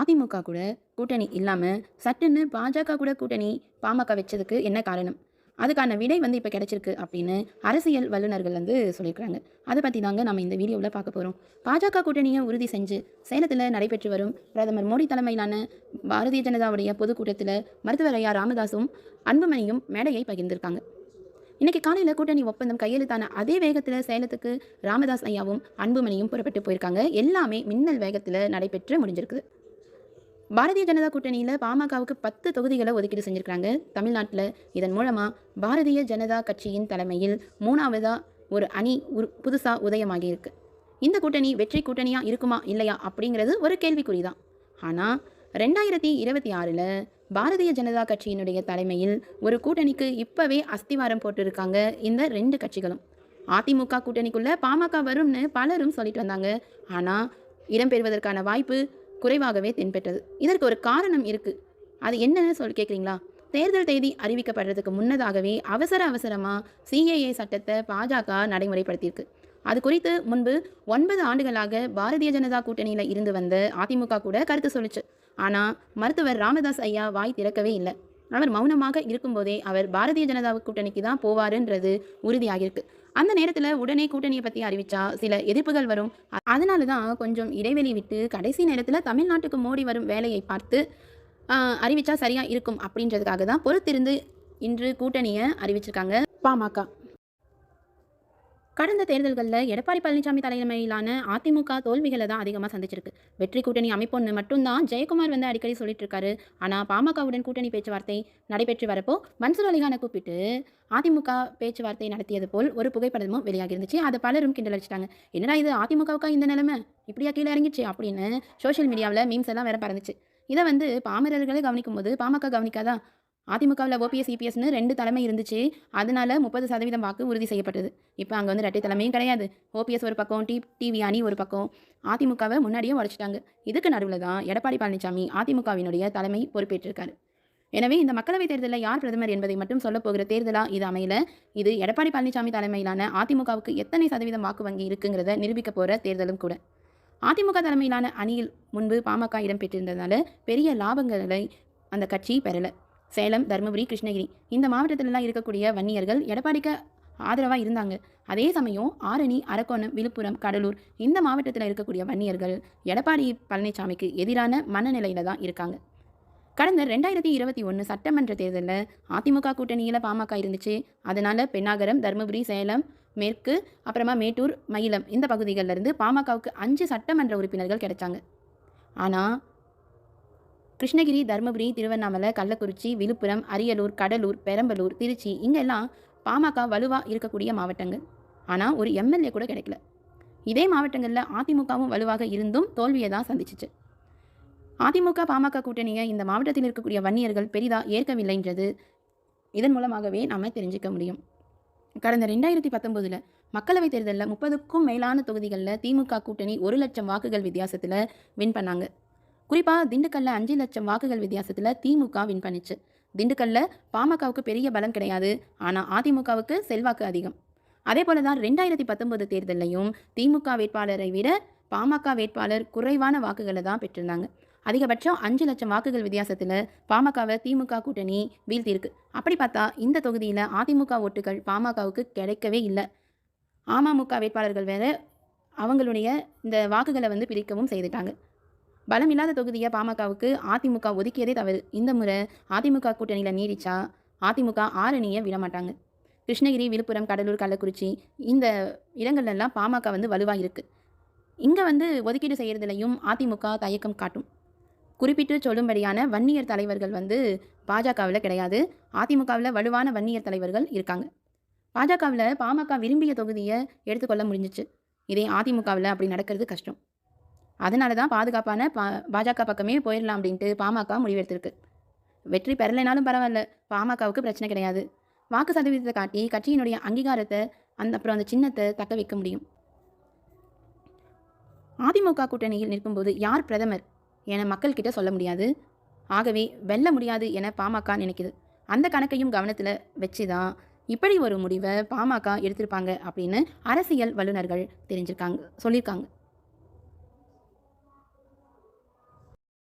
அதிமுக கூட கூட்டணி இல்லாமல் சட்டுன்னு பாஜக கூட கூட்டணி பாமக வச்சதுக்கு என்ன காரணம்? அதுக்கான விடை வந்து இப்போ கிடச்சிருக்கு அப்படின்னு அரசியல் வல்லுநர்கள் வந்து சொல்லியிருக்கிறாங்க. அதை பற்றி தாங்க நம்ம இந்த வீடியோவில் பார்க்க போகிறோம் பாஜக கூட்டணியை உறுதி செஞ்சு சேலத்தில் நடைபெற்று வரும் பிரதமர் மோடி தலைமையிலான பாரதிய ஜனதாவுடைய பொதுக்கூட்டத்தில் மருத்துவர் ஐயா ராமதாஸும் அன்புமணியும் மேடையை பகிர்ந்திருக்காங்க. இன்றைக்கி காலையில் கூட்டணி ஒப்பந்தம் கையெழுத்தான அதே வேகத்தில் சேலத்துக்கு ராமதாஸ் ஐயாவும் அன்புமணியும் புறப்பட்டு போயிருக்காங்க. எல்லாமே மின்னல் வேகத்தில் நடைபெற்று முடிஞ்சிருக்குது. பாரதிய ஜனதா கூட்டணியில் பாமகவுக்கு பத்து தொகுதிகளை ஒதுக்கீடு செஞ்சுருக்காங்க தமிழ்நாட்டில் இதன் மூலமாக பாரதிய ஜனதா கட்சியின் தலைமையில் மூணாவதாக ஒரு அணி உரு புதுசாக உதயமாகி இருக்கு இந்த கூட்டணி வெற்றி கூட்டணியாக இருக்குமா இல்லையா அப்படிங்கிறது ஒரு கேள்விக்குறி தான் ஆனால் ரெண்டாயிரத்தி இருபத்தி ஆறில் பாரதிய ஜனதா கட்சியினுடைய தலைமையில் ஒரு கூட்டணிக்கு இப்போவே அஸ்திவாரம் போட்டிருக்காங்க இந்த ரெண்டு கட்சிகளும். அதிமுக கூட்டணிக்குள்ளே பாமக வரும்னு பலரும் சொல்லிட்டு வந்தாங்க. ஆனால் இடம்பெறுவதற்கான வாய்ப்பு குறைவாகவே தென்பெற்றது. இதற்கு ஒரு காரணம் இருக்கு. அது என்னன்னு சொல்லி கேட்குறீங்களா தேர்தல் தேதி அறிவிக்கப்படுறதுக்கு முன்னதாகவே அவசர அவசரமாக சிஏஏ சட்டத்தை பாஜக நடைமுறைப்படுத்தியிருக்கு. அது குறித்து முன்பு ஒன்பது ஆண்டுகளாக பாரதிய ஜனதா கூட்டணியில் இருந்து வந்த அதிமுக கூட கருத்து சொல்லிச்சு. ஆனால் மருத்துவர் ராமதாஸ் ஐயா வாய் திறக்கவே இல்லை. அவர் மௌனமாக இருக்கும்போதே அவர் பாரதிய ஜனதா கூட்டணிக்கு தான் போவாருன்றது உறுதியாகிருக்கு அந்த நேரத்தில் உடனே கூட்டணியை பற்றி அறிவிச்சா சில எதிர்ப்புகள் வரும். அதனால தான் கொஞ்சம் இடைவெளி விட்டு கடைசி நேரத்தில் தமிழ்நாட்டுக்கு மோடி வரும் வேலையை பார்த்து அறிவிச்சா சரியாக இருக்கும் அப்படின்றதுக்காக தான் பொறுத்திருந்து இன்று கூட்டணியை அறிவிச்சிருக்காங்க பாமக கடந்த தேர்தல்களில் எடப்பாடி பழனிசாமி தலைமையிலான அதிமுக தோல்விகளை தான் அதிகமாக சந்திச்சிருக்கு. வெற்றி கூட்டணி அமைப்பொன்னு மட்டும்தான் ஜெயக்குமார் வந்து அடிக்கடி சொல்லிட்டு இருக்காரு ஆனால் பாமகவுடன் கூட்டணி பேச்சுவார்த்தை நடைபெற்று வரப்போ மன்சூர் அலிகானை கூப்பிட்டு அதிமுக பேச்சுவார்த்தை நடத்தியது போல் ஒரு புகைப்படமும் வெளியாகி இருந்துச்சு அதை பலரும் கிண்டல் அடிச்சிட்டாங்க. என்னடா இது அதிமுகவுக்கா இந்த நிலைமை? இப்படியா கீழே இறங்கிச்சு அப்படின்னு சோஷியல் மீடியாவில் மீம்ஸ் எல்லாம் வேற பறந்துச்சு. இதை வந்து பாமரர்களே கவனிக்கும் போது பாமக கவனிக்காதான் அதிமுகவில் ஓபிஎஸ் இபிஎஸ்னு ரெண்டு தலைமை இருந்துச்சு. அதனால முப்பது சதவீதம் வாக்கு உறுதி செய்யப்பட்டது. இப்போ அங்கே வந்து ரெட்டை தலைமையும் கிடையாது. ஓபிஎஸ் ஒரு பக்கம் டி டிவி அணி ஒரு பக்கம். அதிமுகவை முன்னாடியே உடச்சிட்டாங்க. இதுக்கு நடுவில் தான் எடப்பாடி பழனிசாமி அதிமுகவினுடைய தலைமை பொறுப்பேற்றிருக்காரு. எனவே இந்த மக்களவைத் தேர்தலில் யார் பிரதமர் என்பதை மட்டும் சொல்ல போகிற தேர்தலாக இது அமையல. இது எடப்பாடி பழனிசாமி தலைமையிலான அதிமுகவுக்கு எத்தனை சதவீதம் வாக்கு வங்கி இருக்குங்கிறத நிரூபிக்க போகிற தேர்தலும் கூட. அதிமுக தலைமையிலான அணியில் முன்பு பாமக இடம்பெற்றிருந்ததால பெரிய லாபங்களை அந்த கட்சி பெறலை. சேலம் தருமபுரி கிருஷ்ணகிரி. இந்த மாவட்டத்திலலாம் இருக்கக்கூடிய வன்னியர்கள் எடப்பாடிக்கு ஆதரவாக இருந்தாங்க. அதே சமயம் ஆரணி அரக்கோணம் விழுப்புரம் கடலூர் இந்த மாவட்டத்தில் இருக்கக்கூடிய வன்னியர்கள் எடப்பாடி பழனிசாமிக்கு எதிரான மனநிலையில தான் இருக்காங்க. கடந்த ரெண்டாயிரத்தி இருபத்தி ஒன்று சட்டமன்ற தேர்தலில் அதிமுக கூட்டணியில் பாமக இருந்துச்சு. அதனால் பெண்ணாகரம் தருமபுரி சேலம் மேற்கு அப்புறமா மேட்டூர் மயிலம் இந்த பகுதிகளில் இருந்து பாமகவுக்கு அஞ்சு சட்டமன்ற உறுப்பினர்கள் கிடைச்சாங்க. ஆனால் கிருஷ்ணகிரி தருமபுரி திருவண்ணாமலை கள்ளக்குறிச்சி விழுப்புரம் அரியலூர் கடலூர் பெரம்பலூர் திருச்சி இங்கெல்லாம் பாமக வலுவாக இருக்கக்கூடிய மாவட்டங்கள். ஆனால் ஒரு எம்எல்ஏ கூட கிடைக்கல. இதே மாவட்டங்களில் அதிமுகவும் வலுவாக இருந்தும் தோல்வியை தான் சந்திச்சிச்சு. அதிமுக பாமக கூட்டணியை இந்த மாவட்டத்தில் இருக்கக்கூடிய வன்னியர்கள் பெரிதாக ஏற்கவில்லைன்றது இதன் மூலமாகவே நாம் தெரிஞ்சுக்க முடியும். கடந்த ரெண்டாயிரத்தி பத்தொம்போதில் மக்களவைத் தேர்தலில் முப்பதுக்கும் மேலான தொகுதிகளில் திமுக கூட்டணி ஒரு லட்சம் வாக்குகள் வித்தியாசத்தில் வின் பண்ணாங்க. குறிப்பாக திண்டுக்கல்ல அஞ்சு லட்சம் வாக்குகள் வித்தியாசத்தில் திமுக வின் பண்ணிச்சு. திண்டுக்கல்ல பாமகவுக்கு பெரிய பலம் கிடையாது. ஆனால் அதிமுகவுக்கு செல்வாக்கு அதிகம். அதே போல தான் ரெண்டாயிரத்தி பத்தொன்பது தேர்தலையும் திமுக வேட்பாளரை விட பாமக வேட்பாளர் குறைவான வாக்குகளை தான் பெற்றிருந்தாங்க. அதிகபட்சம் அஞ்சு லட்சம் வாக்குகள் வித்தியாசத்தில் பாமகவை திமுக கூட்டணி வீழ்த்தியிருக்கு. அப்படி பார்த்தா இந்த தொகுதியில் அதிமுக ஓட்டுகள் பாமகவுக்கு கிடைக்கவே இல்லை. அமமுக வேட்பாளர்கள் வேற அவங்களுடைய இந்த வாக்குகளை வந்து பிரிக்கவும் செய்துட்டாங்க. பலம் இல்லாத தொகுதியை பாமகவுக்கு அதிமுக ஒதுக்கியதே தவறு. இந்த முறை அதிமுக கூட்டணியில் நீடிச்சா அதிமுக ஆரணியை விடமாட்டாங்க கிருஷ்ணகிரி விழுப்புரம் கடலூர் கள்ளக்குறிச்சி இந்த இடங்கள்லாம் பாமக வந்து வலுவாக இருக்குது இங்கே வந்து ஒதுக்கீடு செய்கிறதுலையும் அதிமுக தயக்கம் காட்டும். குறிப்பிட்டு சொல்லும்படியான வன்னியர் தலைவர்கள் வந்து பாஜகவில் கிடையாது. அதிமுகவில் வலுவான வன்னியர் தலைவர்கள் இருக்காங்க. பாஜகவில் பாமக விரும்பிய தொகுதியை எடுத்துக்கொள்ள முடிஞ்சிச்சு. இதே அதிமுகவில் அப்படி நடக்கிறது கஷ்டம். அதனால தான் பாதுகாப்பான பா பாஜக பக்கமே போயிடலாம் அப்படின்ட்டு பாமக முடிவெடுத்திருக்கு. வெற்றி பெறலைனாலும் பரவாயில்ல பாமகவுக்கு பிரச்சனை கிடையாது. வாக்கு சதவீதத்தை காட்டி கட்சியினுடைய அங்கீகாரத்தை அந்த அப்புறம் அந்த சின்னத்தை தக்க வைக்க முடியும். அதிமுக கூட்டணியில் நிற்கும்போது யார் பிரதமர் என மக்கள்கிட்ட சொல்ல முடியாது. ஆகவே வெல்ல முடியாது என பாமக நினைக்குது. அந்த கணக்கையும் கவனத்தில் வச்சு தான் இப்படி ஒரு முடிவை பாமக எடுத்திருப்பாங்க அப்படின்னு அரசியல் வல்லுநர்கள் தெரிஞ்சிருக்காங்க சொல்லியிருக்காங்க.